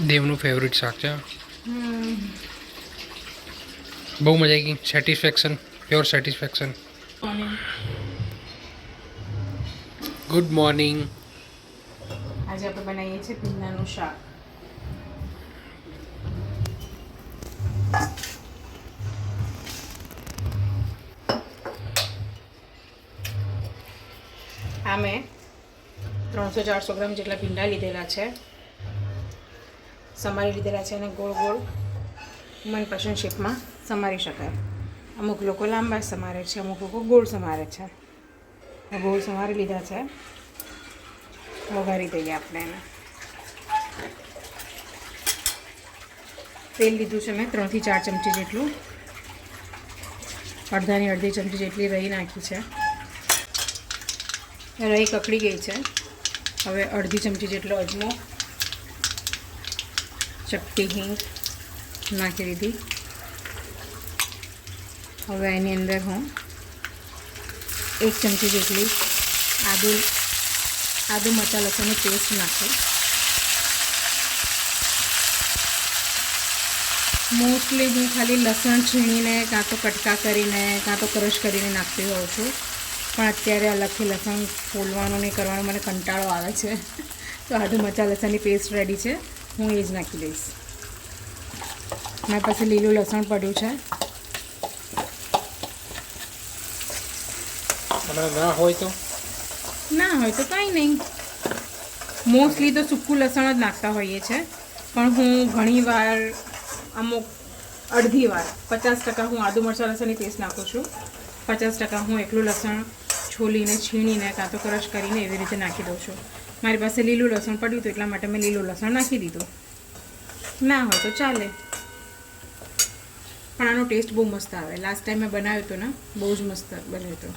દેવનું ફેવરિટ શાક છે. બહુ મજા આવી ગઈ. Satisfaction pure satisfaction good morning આજે આપણે બનાવીએ છીએ ભીંડાનું શાક. આ મેં ત્રણસો ચારસો ગ્રામ જેટલા ભીંડા લીધેલા છે. સમારી લીધેલા છે અને ગોળ ગોળ મનપસંદ શેપમાં સમારી શકાય. અમુક લોકો લાંબા સમારે છે, અમુક લોકો ગોળ સમારે છે. ગોળ સમારી લીધા છે. વઘારી દઈએ આપણે એને. તેલ લીધું છે મેં ત્રણથી ચાર ચમચી જેટલું. અડધાની અડધી ચમચી જેટલી રહી નાખી છે. રહી કકડી ગઈ છે. હવે અડધી ચમચી જેટલો અજમો ચપટી હિંગ નાખી દીધી. હવે એની અંદર હું એક ચમચી જેટલી આદુ આદુ મચા લસણની પેસ્ટ નાખું. મોસ્ટલી હું ખાલી લસણ છીણીને, કાં તો કટકા કરીને, કાં તો ક્રશ કરીને નાખતી હોઉં છું. પણ અત્યારે અલગથી લસણ ફોલવાનું નહીં કરવાનું મને કંટાળો આવે છે. તો આદુ મરચાં લસણની પેસ્ટ રેડી છે. હું એ જ નાખી દઈશ. મારી પાસે લીલું લસણ પડ્યું છે. ના હોય તો? ના હોય તો કાંઈ નહીં. મોસ્ટલી તો સૂકું લસણ જ નાખતા હોઈએ છે. પણ હું ઘણીવાર અમુક અડધી વાર પચાસ ટકા હું આદુ મરચાં લસણની પેસ્ટ નાખું છું. પચાસ ટકા હું એકલું લસણ છોલીને છીણીને કાં તો ક્રશ કરીને એવી રીતે નાખી દઉં છું. મારી પાસે લીલું લસણ પડ્યું હતું એટલા માટે મેં લીલું લસણ નાખી દીધું. ના હોય તો ચાલે. પણ આનો ટેસ્ટ બહુ મસ્ત આવે. લાસ્ટ ટાઈમ મેં બનાવ્યું હતું ને, બહુ જ મસ્ત બન્યો હતો.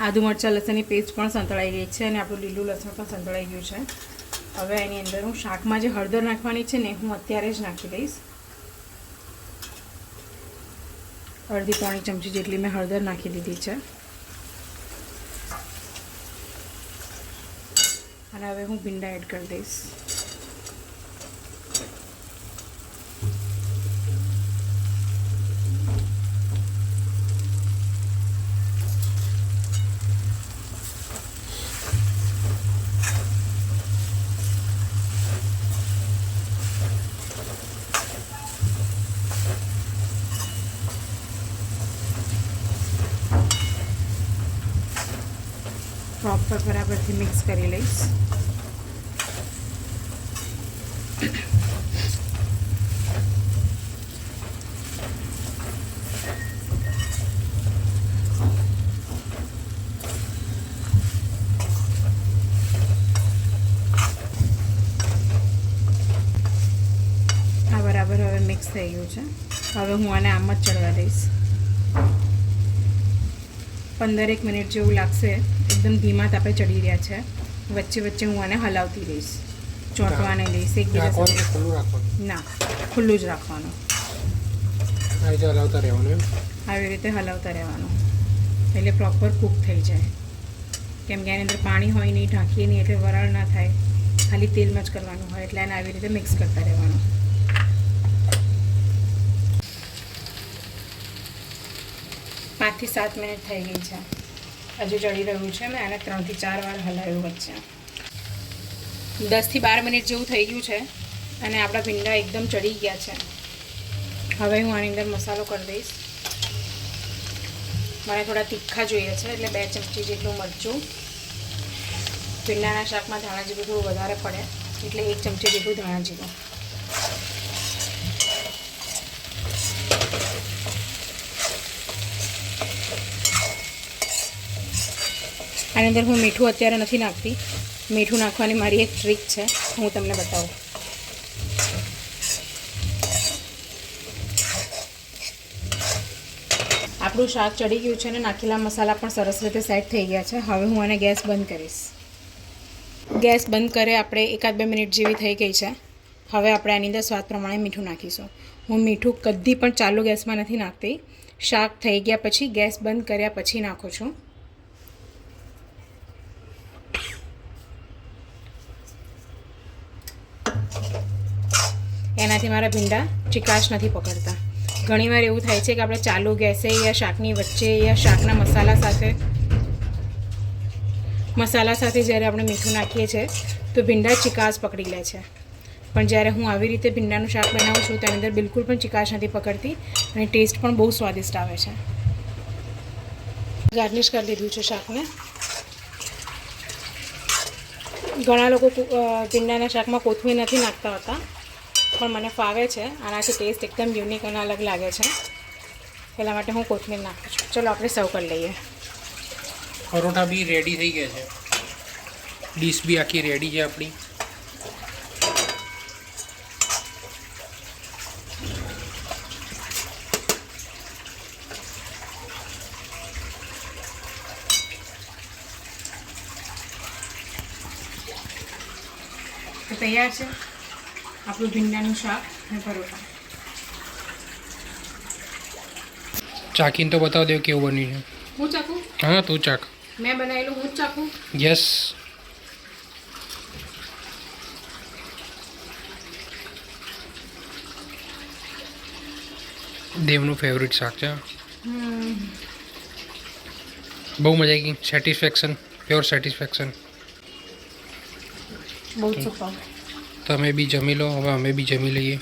આદુ મરચાં લસણની પેસ્ટ પણ સંતળાઈ ગઈ છે અને આપણું લીલું લસણ પણ સંતળાઈ ગયું છે. હવે એની અંદર હું શાકમાં જે હળદર નાખવાની છે ને હું અત્યારે જ નાખી દઈશ. અડધી પોણી ચમચી જેટલી મેં હળદર નાખી દીધી છે. અને હવે હું ભીંડા એડ કરી દઈશ. પ્રોપર બરાબરથી મિક્સ કરી લઈશ. આ બરાબર હવે મિક્સ થઈ ગયું છે. હવે હું આને આમ જ ચડવા દઈશ. પંદરેક મિનિટ જેવું લાગશે. એકદમ ધીમા તાપે ચડી રહ્યા છે. વચ્ચે વચ્ચે હું આને હલાવતી રહીશ. ચોંટવાને લઈશ દઈશ એકબીજા સાથે. ના ખુલ્લું જ રાખવાનું. હલાવતા રહેવાનું આવી રીતે હલાવતા રહેવાનું. એટલે પ્રોપર કૂક થઈ જાય. કેમ કે એની અંદર પાણી હોય નહીં ઢાંકીએ નહીં એટલે વરાળ ના થાય. ખાલી તેલમાં જ કરવાનું હોય એટલે એને આવી રીતે મિક્સ કરતા રહેવાનું. પાંચથી સાત મિનિટ થઈ ગઈ છે. હજુ ચડી રહ્યું છે મેં આને ત્રણથી ચાર વાર હલાવ્યું વચ્ચે. દસથી બાર મિનિટ જેવું થઈ ગયું છે અને આપણા ભીંડા એકદમ ચડી ગયા છે. હવે હું આની અંદર મસાલો કરી દઈશ. મને થોડા તીખા જોઈએ છે, એટલે બે ચમચી જેટલું મરચું. ભીંડાના શાકમાં ધાણા જીરું થોડું વધારે પડે, એટલે એક ચમચી જેટલું ધાણા જીરું. આની અંદર હું મીઠું અત્યારે નથી નાખતી. મીઠું નાખવાની મારી એક ટ્રીક છે. હું તમને બતાવું. આપણું શાક ચડી ગયું છે અને નાખેલા મસાલા પણ સરસ રીતે સેટ થઈ ગયા છે. હવે હું આને ગેસ બંધ કરીશ. ગેસ બંધ કરે આપણે એકાદ બે મિનિટ જેવી થઈ ગઈ છે. હવે આપણે આની અંદર સ્વાદ પ્રમાણે મીઠું નાખીશું. હું મીઠું કદી પણ ચાલુ ગેસમાં નથી નાખતી. શાક થઈ ગયા પછી ગેસ બંધ કર્યા પછી નાખું છું. એનાથી મારા ભીંડા ચિકાશ નથી પકડતા. ઘણીવાર એવું થાય છે કે આપણે ચાલુ ગેસે યા શાકની વચ્ચે યા શાકના મસાલા સાથે મસાલા સાથે જ્યારે આપણે મીઠું નાખીએ છીએ તો ભીંડા ચિકાશ પકડી લે છે. પણ જ્યારે હું આવી રીતે ભીંડાનું શાક બનાવું છું, તેની અંદર બિલકુલ પણ ચિકાશ નથી પકડતી અને ટેસ્ટ પણ બહુ સ્વાદિષ્ટ આવે છે. ગાર્નિશ કરી લીધું છે શાકને. ઘણા લોકો ભીંડાના શાકમાં કોથમીર નથી નાખતા હોતા. પણ મને ફાવે છે. આનાથી ટેસ્ટ એકદમ યુનિક અને અલગ લાગે છે. એટલા માટે હું કોથમીર નાખું છું. ચલો આપણે સર્વ કરી લઈએ. પરોઠા બી રેડી થઈ ગયા છે. ડીશ બી આખી રેડી છે આપણી. તૈયાર છે? આપણું ભીંડાનું શાક અને પરોઠા. ચાકીને તો બતાવ દો કેવું બન્યું હું ચાકું છે હા તું ચાક મેં બનાવેલું હું જ ચાકું યસ દેવનું ફેવરિટ શાક છે બહુ મજા આવી ગઈ. સેટિસ્ફેક્શન પ્યોર સેટિસ્ફેક્શન બહુ સુપર તમે બી જમી લો હવે અમે બી જમી લઈએ.